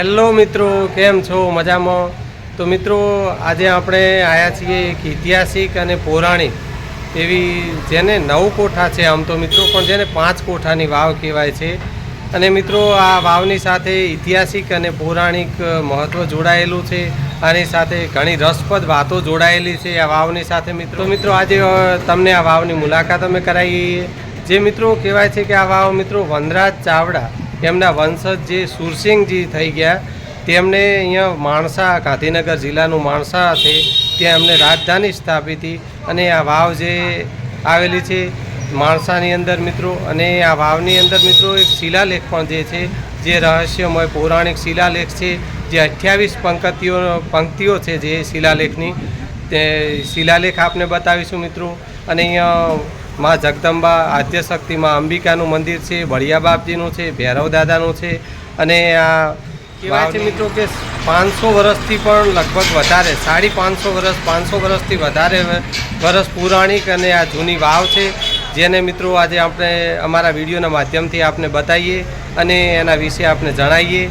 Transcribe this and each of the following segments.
Hello મિત્રો, કેમ છો? મજામાં? તો મિત્રો, આજે આપણે આવ્યા છીએ એક ઐતિહાસિક અને પૌરાણિક એવી જેને નવ કોઠા છે આમ તો મિત્રો, પણ જેને પાંચ કોઠાની વાવ કહેવાય છે. અને મિત્રો, આ વાવની સાથે ઐતિહાસિક અને પૌરાણિક મહત્ત્વ જોડાયેલું છે. આની સાથે ઘણી રસપ્રદ વાતો જોડાયેલી છે આ વાવની સાથે મિત્રો. મિત્રો, આજે તમને આ વાવની મુલાકાત અમે કરાવીએ જે મિત્રો કહેવાય છે કે આ વાવ મિત્રો વનરાજ ચાવડા એમના વંશજ જે સુરસિંહજી થઈ ગયા, તેમને અહીંયા માણસા, ગાંધીનગર જિલ્લાનું માણસા છે, ત્યાં એમને રાજધાની સ્થાપી હતી અને આ વાવ જે આવેલી છે માણસાની અંદર મિત્રો, અને આ વાવની અંદર મિત્રો એક શિલાલેખ પણ જે છે, જે રહસ્યમય પૌરાણિક શિલાલેખ છે, જે અઠ્યાવીસ પંક્તિઓ પંક્તિઓ છે જે શિલાલેખની, તે શિલાલેખ આપને બતાવીશું મિત્રો, અને અહીંયા માં જગદંબા આદ્યશક્તિ માં અંબિકાનું મંદિર છે બળિયા બાપજીનું છે ભૈરવ દાદાનું છે અને આ કહેવાય છે મિત્રો કે પાંચસો વર્ષથી પણ લગભગ વધારે સાડી પાંચસો વર્ષ પાંચસો વર્ષથી વધારે વર્ષ પુરાણિક અને આ જૂની વાવ છે જેને મિત્રો આજે આપણે અમારા વિડીયોના માધ્યમથી આપને બતાવીએ અને એના વિશે આપને જણાવીએ.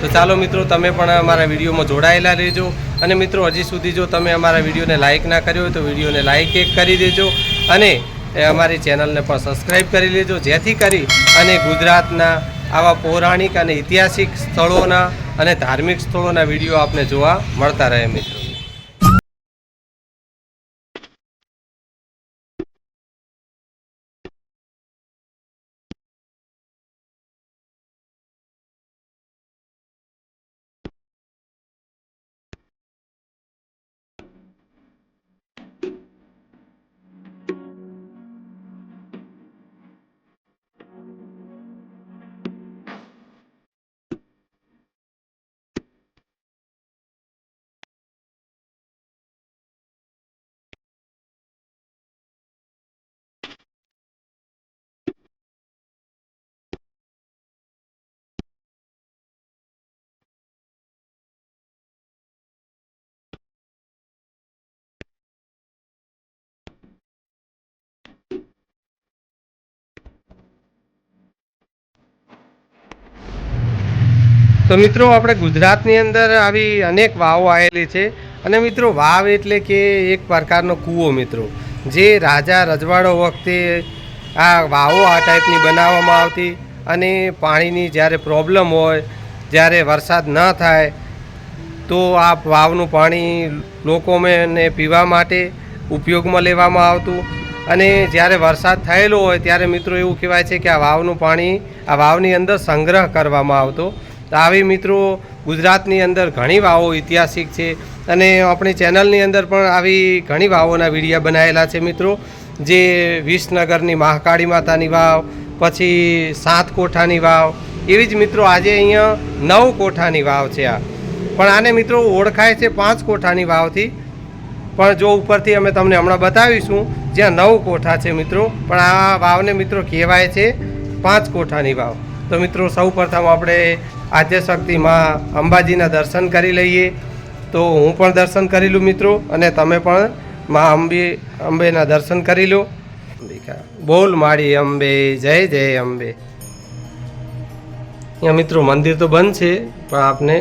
તો ચાલો મિત્રો તમે પણ અમારા વિડીયોમાં જોડાયેલા રહેજો અને મિત્રો હજી સુધી જો તમે અમારા વિડીયોને લાઇક ના કર્યો હોય તો વિડીયોને લાઇક એક કરી દેજો અને એ અમારી ચેનલને પણ સબસ્ક્રાઈબ કરી લેજો, જેથી કરી અને ગુજરાતના આવા પૌરાણિક અને ઐતિહાસિક સ્થળોના અને ધાર્મિક સ્થળોના વીડિયો આપને જોવા મળતા રહે મિત્રો. તો મિત્રો, આપણે ગુજરાતની અંદર આવી અનેક વાવો આવેલી છે. અને મિત્રો, વાવ એટલે કે એક પ્રકારનો કૂવો મિત્રો, જે રાજા રજવાડો વખતે આ વાવો આ ટાઈપની બનાવવામાં આવતી અને પાણીની જ્યારે પ્રોબ્લેમ હોય, જ્યારે વરસાદ ન થાય, તો આ વાવનું પાણી લોકોને પીવા માટે ઉપયોગમાં લેવામાં આવતું. અને જ્યારે વરસાદ થયેલો હોય, ત્યારે મિત્રો એવું કહેવાય છે કે આ વાવનું પાણી, આ વાવની અંદર સંગ્રહ કરવામાં આવતો. તો આવી મિત્રો, ગુજરાતની અંદર ઘણી વાવો ઐતિહાસિક છે અને આપણી ચેનલની અંદર પણ આવી ઘણી વાવોના વિડીયા બનાવેલા છે મિત્રો. જે વિસનગરની મહાકાળી માતાની વાવ, પછી સાત કોઠાની વાવ, એવી જ મિત્રો આજે અહીંયા નવ કોઠાની વાવ છે આ. પણ આને મિત્રો ઓળખાય છે પાંચ કોઠાની વાવથી. પણ જો ઉપરથી અમે તમને હમણાં બતાવીશું, જ્યાં નવ કોઠા છે મિત્રો, પણ આ વાવને મિત્રો કહેવાય છે પાંચ કોઠાની વાવ. તો મિત્રો સૌ પ્રથમ આપણે આદ્યશક્તિ માં અંબાજીના દર્શન કરી લઈએ. તો હું પણ દર્શન કરી લઉં મિત્રો, અને તમે પણ માં અંબે, અંબેના દર્શન કરી લો. બોલ માળી અંબે, જય જય અંબે. અહીંયા મિત્રો મંદિર તો બંધ છે, પણ આપને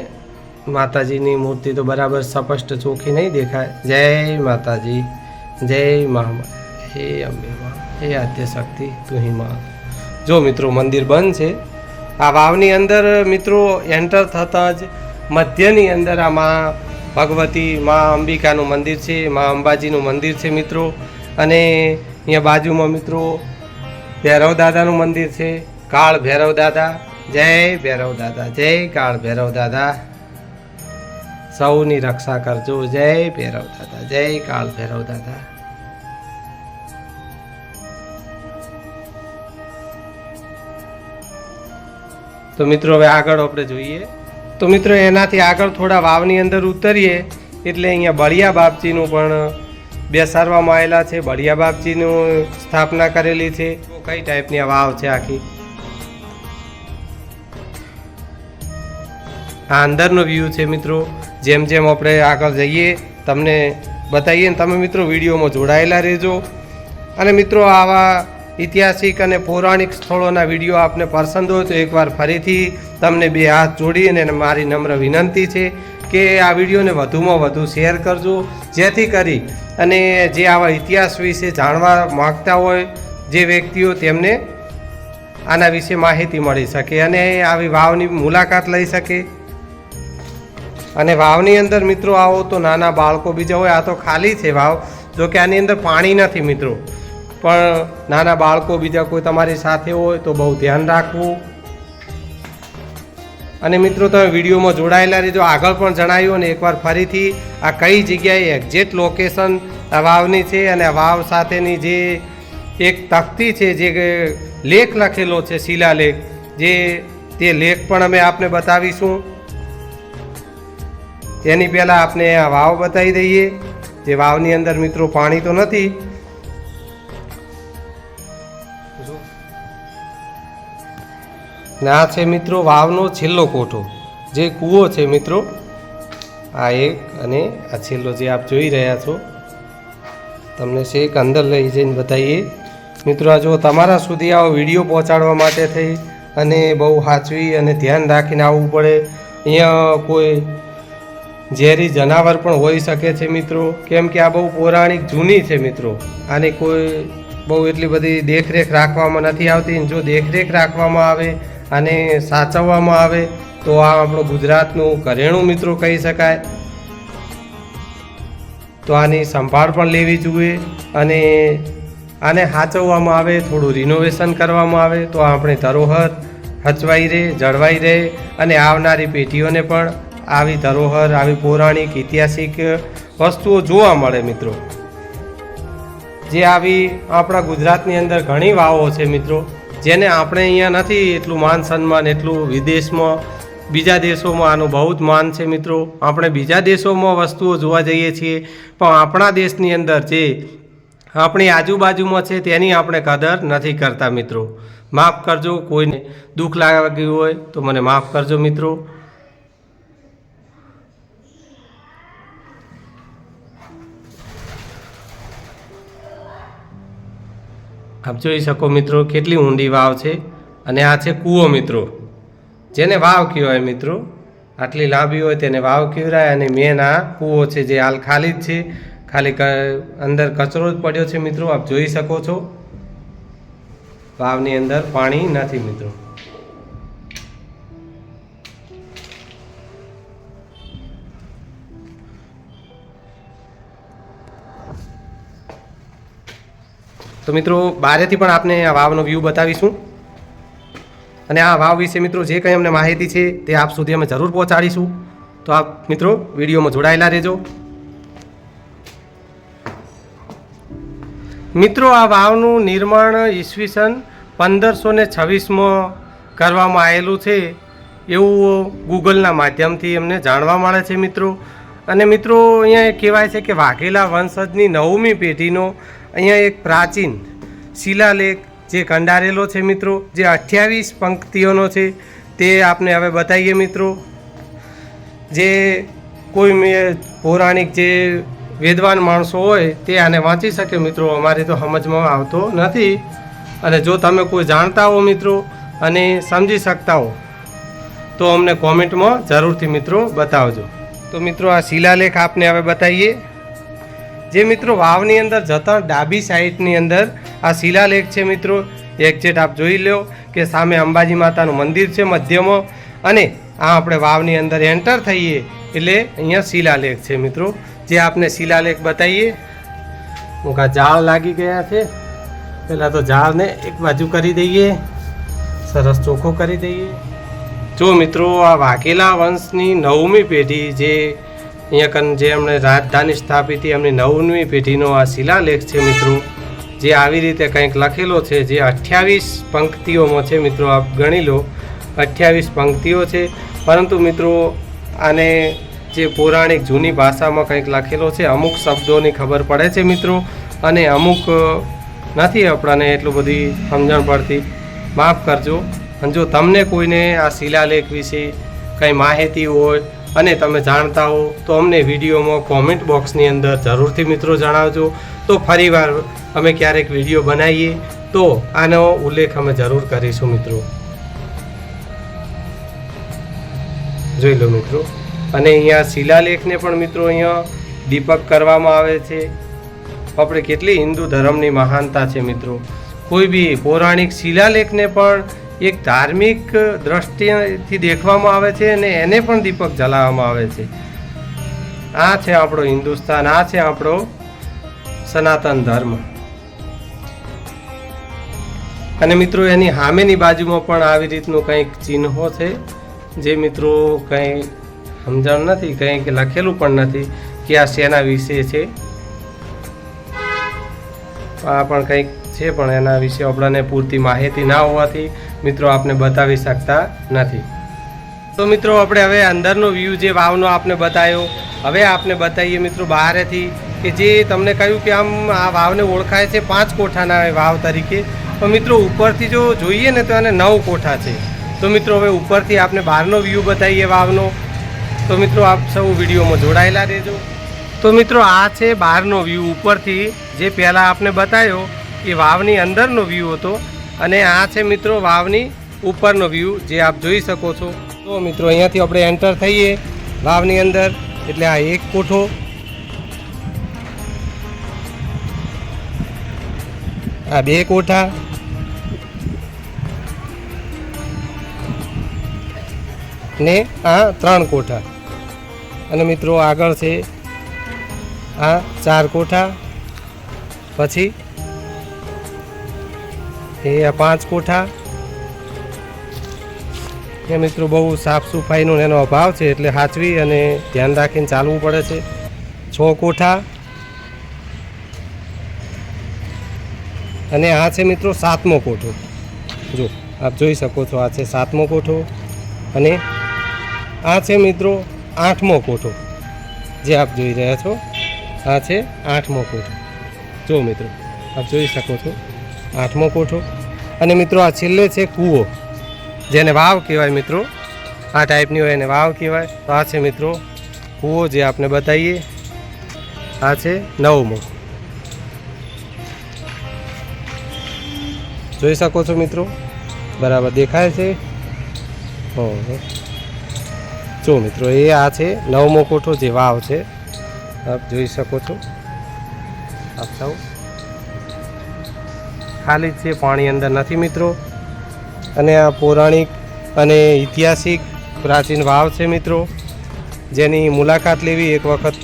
માતાજીની મૂર્તિ તો બરાબર સ્પષ્ટ ચોખ્ખી નહીં દેખાય. જય માતાજી, જય મા હે અંબે મા, હે આદ્યશક્તિ તું હિમા જો મિત્રો મંદિર બંધ છે આ વાવની અંદર મિત્રો એન્ટર થતાં જ મધ્યની અંદર આ મા ભગવતી મા અંબિકાનું મંદિર છે, મા અંબાજીનું મંદિર છે મિત્રો. અને અહીંયા બાજુમાં મિત્રો ભૈરવ દાદાનું મંદિર છે, કાળ ભૈરવ દાદા. જય ભૈરવ દાદા, જય કાળ ભૈરવ દાદા. સૌની રક્ષા કરજો, જય ભૈરવ દાદા, જય કાળ ભૈરવ દાદા. તો મિત્રો, હવે આગળ આપણે જોઈએ. તો મિત્રો, એનાથી આગળ થોડા વાવની અંદર ઉતરીએ. એટલે અહીંયા બળિયા બાપજીનું પણ બેસાડવામાં આવેલા છે. બળિયા બાપજીનું સ્થાપના કરેલી છે. કઈ ટાઈપની આ વાવ છે આખી? આ અંદરનો વ્યૂ છે મિત્રો. જેમ જેમ આપણે આગળ જઈએ, તમને બતાવીએ ને તમે મિત્રો વિડીયોમાં જોડાયેલા રહેજો. અને મિત્રો, આવા ઐતિહાસિક અને પૌરાણિક સ્થળોના વીડિયો આપને પસંદ હોય તો એકવાર ફરીથી તમને બે હાથ જોડી અને મારી નમ્ર વિનંતી છે કે આ વિડીયોને વધુમાં વધુ શેર કરજો, જેથી કરી અને જે આવા ઇતિહાસ વિશે જાણવા માગતા હોય જે વ્યક્તિઓ તેમને આના વિશે માહિતી મળી શકે અને આવી વાવની મુલાકાત લઈ શકે. અને વાવની અંદર મિત્રો આવો તો નાના બાળકો બીજા હોય, આ તો ખાલી છે વાવ. જો કે આની અંદર પાણી નથી મિત્રો. પણ નાના બાળકો બીજા કોઈ તમારી સાથે હોય તો બહુ ધ્યાન રાખવું. અને મિત્રો, તમે વિડીયોમાં જોડાયેલા રહેજો. આગળ પણ જણાવ્યું અને એકવાર ફરીથી આ કઈ જગ્યાએ એક્ઝેક્ટ લોકેશન વાવની છે અને વાવ સાથેની જે એક તકતી છે, જે લેખ લખેલો છે શિલાલેખ જે તે લેખ પણ અમે આપને બતાવીશું. તેની પહેલાં આપને આ વાવ બતાવી દઈએ. જે વાવની અંદર મિત્રો પાણી તો નથી ને છે મિત્રો, વાવનો છેલ્લો કોઠો. જે કૂવો છે મિત્રો, આ એક અને આ છેલ્લો જે આપ જોઈ રહ્યા છો, તમને શેક અંદર લઈ જઈને બતાવીએ. મિત્રો, આ જો તમારા સુધી આવો વીડિયો પહોંચાડવા માટે થઈ અને બહુ સાચવી અને ધ્યાન રાખીને આવવું પડે. અહીંયા કોઈ ઝેરી જનાવર પણ હોઈ શકે છે મિત્રો. કેમ કે આ બહુ પૌરાણિક જૂની છે મિત્રો. આની કોઈ બહુ એટલી બધી દેખરેખ રાખવામાં નથી આવતી જો દેખરેખ રાખવામાં આવે અને સાચવવામાં આવે તો આ આપણું ગુજરાતનું ઘરેણું મિત્રો કહી શકાય. તો આની સંભાળ પણ લેવી જોઈએ અને આને સાચવવામાં આવે, થોડું રિનોવેશન કરવામાં આવે તો આપણે ધરોહર હચવાઈ રહે, જળવાઈ રહે અને આવનારી પેઢીઓને પણ આવી ધરોહર, આવી પૌરાણિક, ઐતિહાસિક વસ્તુઓ જોવા મળે મિત્રો. જે આવી આપણા ગુજરાતની અંદર ઘણી વાવો છે મિત્રો, જેને આપણે અહીંયા નથી એટલું માન સન્માન, એટલું વિદેશમાં, બીજા દેશોમાં આનું બહુ જ માન છે મિત્રો. આપણે બીજા દેશોમાં વસ્તુઓ જોવા જઈએ છીએ, પણ આપણા દેશની અંદર જે આપણી આજુબાજુમાં છે તેની આપણે કદર નથી કરતા મિત્રો. માફ કરજો, કોઈને દુઃખ લાગ્યું હોય તો મને માફ કરજો મિત્રો. આપ જોઈ શકો મિત્રો કેટલી ઊંડી વાવ છે અને આ છે કૂવો મિત્રો. જેને વાવ કહેવાય મિત્રો. આટલી લાંબી હોય તેને વાવ કહેવાય અને મેન આ કૂવો છે જે હાલ ખાલી જ છે. ખાલી અંદર કચરો જ પડ્યો છે મિત્રો, આપ જોઈ શકો છો. વાવની અંદર પાણી નથી મિત્રો. તો મિત્રો બહારેથી પણ આપને આ વાવનો વ્યૂ બતાવીશું. અને આ વાવ વિશે મિત્રો જે કંઈ અમને માહિતી છે તે આપ સુધી અમે જરૂર પહોંચાડીશું. તો આપ મિત્રો વિડીયોમાં જોડાયેલા રહેજો. મિત્રો, આ વાવનું નિર્માણ ઈસવીસન પંદરસો ને છવ્વીસમાં કરવામાં આવેલું છે એવું ગૂગલના માધ્યમથી અમને જાણવા મળે છે મિત્રો. અને મિત્રો, અહીંયા કહેવાય છે કે વાઘેલા વંશજની નવમી પેઢીનો અહીંયા એક પ્રાચીન શિલાલેખ જે કંડારેલો છે મિત્રો, જે અઠ્યાવીસ પંક્તિઓનો છે, તે આપને હવે બતાવીએ મિત્રો. જે કોઈ પૌરાણિક જે વેદવાન માણસો હોય, તે આને વાંચી શકે મિત્રો, અમારે તો સમજમાં આવતો નથી. અને જો તમે કોઈ જાણતા હો મિત્રો અને સમજી શકતા હો, તો અમને કોમેન્ટમાં જરૂરથી મિત્રો બતાવજો. તો મિત્રો, આ શિલાલેખ આપને હવે બતાવીએ. જે મિત્રો વાવની અંદર જતા ડાબી સાઈડની અંદર આ શિલાલેખ છે મિત્રો એક્ઝેટ આપ જોઈ લો કે સામે અંબાજી માતાનું મંદિર છે મધ્યમાં. અને આ આપણે વાવની અંદર એન્ટર થઈએ એટલે અહીંયા શિલાલેખ છે મિત્રો. જે આપને શિલાલેખ બતાવીએ મૂકા ઝાડ લાગી ગયા છે. પહેલાં તો ઝાડને એક બાજુ કરી દઈએ. સરસ ચોખ્ખો કરી દઈએ. જો મિત્રો આ વાઘેલા વંશની નવમી પેઢી જે અહીંયા કન જે એમણે રાજધાની સ્થાપી હતી એમની નવમી પેઢીનો આ શિલાલેખ છે મિત્રો, જે આવી રીતે કંઈક લખેલો છે, જે અઠ્યાવીસ પંક્તિઓમાં છે મિત્રો આપ ગણી લો, અઠ્યાવીસ પંક્તિઓ છે. પરંતુ મિત્રો, આને જે પૌરાણિક જૂની ભાષામાં કંઈક લખેલો છે, અમુક શબ્દોની ખબર પડે છે મિત્રો, અને અમુક નથી આપણાને એટલું બધી સમજણ પડતી. માફ કરજો. અને જો તમને કોઈને આ શિલાલેખ વિશે કંઈ માહિતી હોય અને તમે જાણતા હો તો અમને વિડીયોમાં કોમેન્ટ બોક્સની અંદર જરૂરથી મિત્રો જણાવજો. તો ફરીવાર અમે ક્યારેક વીડિયો બનાવીએ તો આનો ઉલ્લેખ અમે જરૂર કરીશું મિત્રો. જોઈ લો મિત્રો. અને અહીંયા શિલાલેખને પણ મિત્રો અહીંયા દીપક કરવામાં આવે છે. આપણે કેટલી હિન્દુ ધર્મની મહાનતા છે મિત્રો. કોઈ બી પૌરાણિક શિલાલેખને પણ એક ધાર્મિક દ્રષ્ટિથી દેખવામાં આવે છે અને એને પણ દીપક જલાવવામાં આવે છે. આ છે આપણો હિન્દુસ્તાન, આ છે આપણો સનાતન ધર્મ. અને મિત્રો, એની સામેની બાજુમાં પણ આવી રીતનું કંઈક ચિહ્નો છે, જે મિત્રો કંઈ સમજણ નથી, કંઈક લખેલું પણ નથી કે આ શેના વિશે છે. આ પણ કંઈક છે પણ એના વિશે આપણને પૂરતી માહિતી ના હોવાથી મિત્રો, આપને બતાવી શકતા નથી. તો મિત્રો, આપણે હવે અંદરનો વ્યૂ જે વાવનો આપને બતાવ્યો હવે આપને બતાવીએ મિત્રો બહારેથી કે જે તમને કહ્યું કે આમ આ વાવને ઓળખાય છે પાંચ કોઠાના વાવ તરીકે. તો મિત્રો, ઉપરથી જો જોઈએ ને તો એને નવ કોઠા છે. તો મિત્રો, હવે ઉપરથી આપને બહારનો વ્યૂ બતાવીએ વાવનો. તો મિત્રો, આપ સૌ વિડીયોમાં જોડાયેલા રહેજો. તો મિત્રો, આ છે બહારનો વ્યૂ ઉપરથી જે પહેલાં આપને બતાવ્યો એ વાવની અંદરનો વ્યૂ હતો. અને આ છે મિત્રો વાવની ઉપરનો વ્યૂ જે આપ જોઈ શકો છો. તો મિત્રો, અહીંયાથી આપણે એન્ટર થઈએ વાવની અંદર, એટલે આ એક કોઠો. આ બે કોઠા. ને આ ત્રણ કોઠા. અને મિત્રો, આગળ છે આ ચાર કોઠા. પછી એ આ પાંચ કોઠા. એ મિત્રો બહુ સાફ સફાઈનો એનો અભાવ છે એટલે સાચવી અને ધ્યાન રાખીને ચાલવું પડે છે. છ કોઠા. અને આ છે મિત્રો સાતમો કોઠો. જો, આપ જોઈ શકો છો આ છે સાતમો કોઠો અને આ છે મિત્રો આઠમો કોઠો. જે આપ જોઈ રહ્યા છો, આ છે આઠમો કોઠો. જો મિત્રો, આપ જોઈ શકો છો. આઠમો કોઠો. અને મિત્રો આ છેલ્લે છે કૂવો. જેને વાવ કહેવાય મિત્રો. આ ટાઈપની હોય એને વાવ કહેવાય. તો આ છે મિત્રો કૂવો જે આપને બતાવીએ. આ છે નવમો. જોઈ શકો છો મિત્રો? બરાબર દેખાય છે? ઓહો જો મિત્રો, એ આ છે નવમો કોઠો જે વાવ છે. આપ જોઈ શકો છો? આપ સૌ ખાલી જ છે, પાણી અંદર નથી મિત્રો. અને આ પૌરાણિક અને ઐતિહાસિક પ્રાચીન વાવ છે મિત્રો. જેની મુલાકાત લેવી એક વખત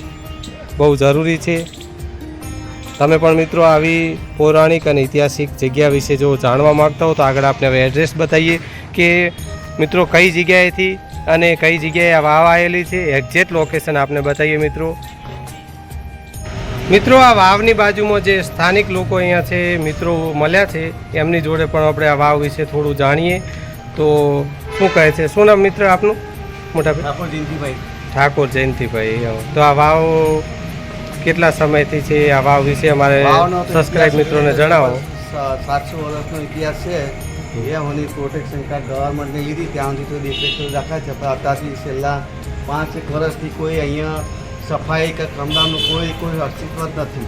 બહુ જરૂરી છે. તમે પણ મિત્રો આવી પૌરાણિક અને ઐતિહાસિક જગ્યા વિશે જો જાણવા માગતા હો, તો આગળ આપણે હવે એડ્રેસ બતાવીએ કે મિત્રો કઈ જગ્યાએથી અને કઈ જગ્યાએ વાવ આવેલી છે એક્ઝેક્ટ લોકેશન આપને બતાવીએ મિત્રો. મિત્રો આ વાવની બાજુમાં જે સ્થાનિક લોકો અહીંયા છે મિત્રો મળ્યા છે એમની જોડે પણ આપણે આ વાવ વિશે થોડું જાણીએ. તો શું કહે છે? શું નામ મિત્ર આપનું? મોટા ઠાકોર જયંતિભાઈ. ઠાકોર જયંતિભાઈ તો આ વાવ કેટલા સમયથી છે? આ વાવ વિશે અમારે સબસ્ક્રાઈબ સબસ્ક્રાઇબ મિત્રોને જણાવો. સાતસો વર્ષનો ઇતિહાસ છે. એ હોની પ્રોટેક્શન કાર્ડ ગવર્મેન્ટને લીધી. ત્યાં સુધી તો દેખરેખ તો રાખાય છે પણ અત્યારથી છેલ્લા પાંચ એક વર્ષથી કોઈ અહીંયા સફાઈ કે ક્રમદાનનું કોઈ કોઈ અસ્તિત્વ જ નથી.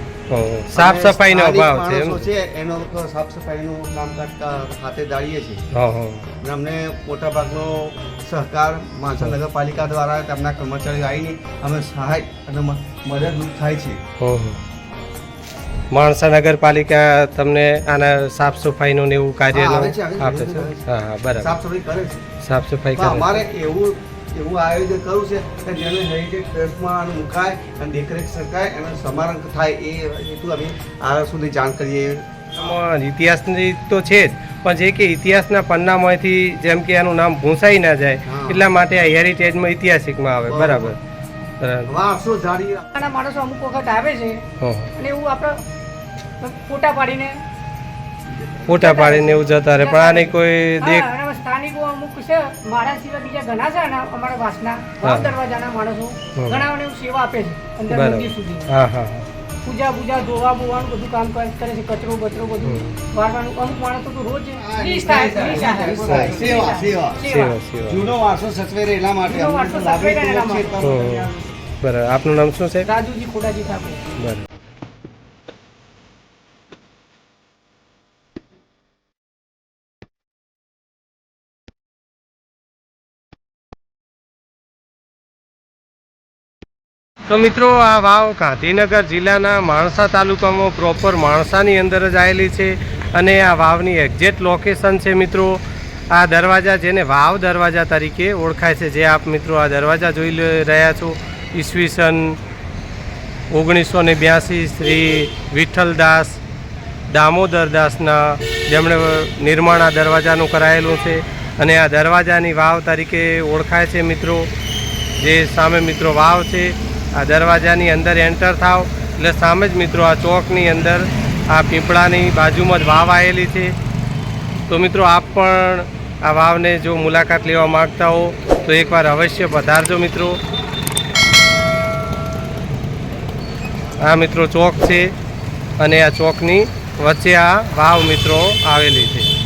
સાફ સફાઈ સફાઈનો અભાવ છે એમ? છે એનો સાફ સફાઈનું કામકાજ હાથે દાળીએ છીએ. અમને મોટા ભાગનો મોટાભાગનો સહકાર માણસા નગરપાલિકા દ્વારા તેમના કર્મચારીઓ આવીને અમે સહાય અને મદદરૂપ થાય છે. માણસા નગરપાલિકા તમને આના સાફ સફાઈનું ને એવું કાર્ય આપે છે. હા હા બરાબર. સાફ સફાઈ કરે છે. સાફ સફાઈ કરે. અમારે એવું એવું આયોજન કરવું છે કે જેને હેરિટેજ ટ્રસ્ટમાં આનું મુકાય અને દેખરેખ શકાય અને સમારંભ થાય એ હેતુ અમે આ સુધી જાણ કરીએ. ઇતિહાસની તો છે જ પણ જે કે ઇતિહાસના પન્નામાંથી જેમ કે એનું નામ ભૂંસાઈ ના જાય એટલા માટે આ હેરિટેજમાં ઐતિહાસિકમાં આવે. બરાબર. માણસો અમુક વખત આવે છે અને એવું આપણે ફોટા પાડીને. ફોટા પાડીને એવું જતા રહે. પણ આની કોઈ દેખ સ્થાનિકો અમુક છે મારા સિવાય બીજા ઘણા છે ને અમારા વાસના. વાવ દરવાજાના માણસો ઘણા ઘણાઓને એવું સેવા આપે છે અંદર મંદિર સુધી. હા હા. પૂજા પૂજા ધોવા બોવાનું બધું કામ કરે કરે છે કચરો બચરો બધું. વારવાનું. અમુક માણસો તો રોજ સેવા, સેવા, સેવા, જૂનો વારસો સચવે એટલા માટે જૂનો અમને વારસો એટલા માટે. બરાબર. આપનું નામ શું છે? રાજુજી ખોડાજી ઠાકોર. બરાબર. તો મિત્રો, આ વાવ ગાંધીનગર જિલ્લાના માણસા તાલુકામાં પ્રોપર માણસાની અંદર જ આવેલી છે અને આ વાવની એક્ઝેક્ટ લોકેશન છે મિત્રો. આ દરવાજા જેને વાવ દરવાજા તરીકે ઓળખાય છે. જે આપ મિત્રો આ દરવાજા જોઈ રહ્યા છો. ઈસવીસન ઓગણીસો ને બ્યાસી શ્રી વિઠ્ઠલદાસ દામોદરદાસના જેમણે નિર્માણ આ દરવાજાનું કરાયેલું છે અને આ દરવાજાની વાવ તરીકે ઓળખાય છે મિત્રો. જે સામે મિત્રો વાવ છે. આ દરવાજાની અંદર એન્ટર થાવ એટલે સામે જ મિત્રો આ ચોકની અંદર આ પીપળાની બાજુમાં જ વાવ આવેલી છે. તો મિત્રો આપ પણ આ વાવને જો મુલાકાત લેવા માગતા હો, તો એકવાર અવશ્ય પધારજો મિત્રો. આ મિત્રો ચોક છે અને આ ચોકની વચ્ચે આ વાવ મિત્રો આવેલી છે.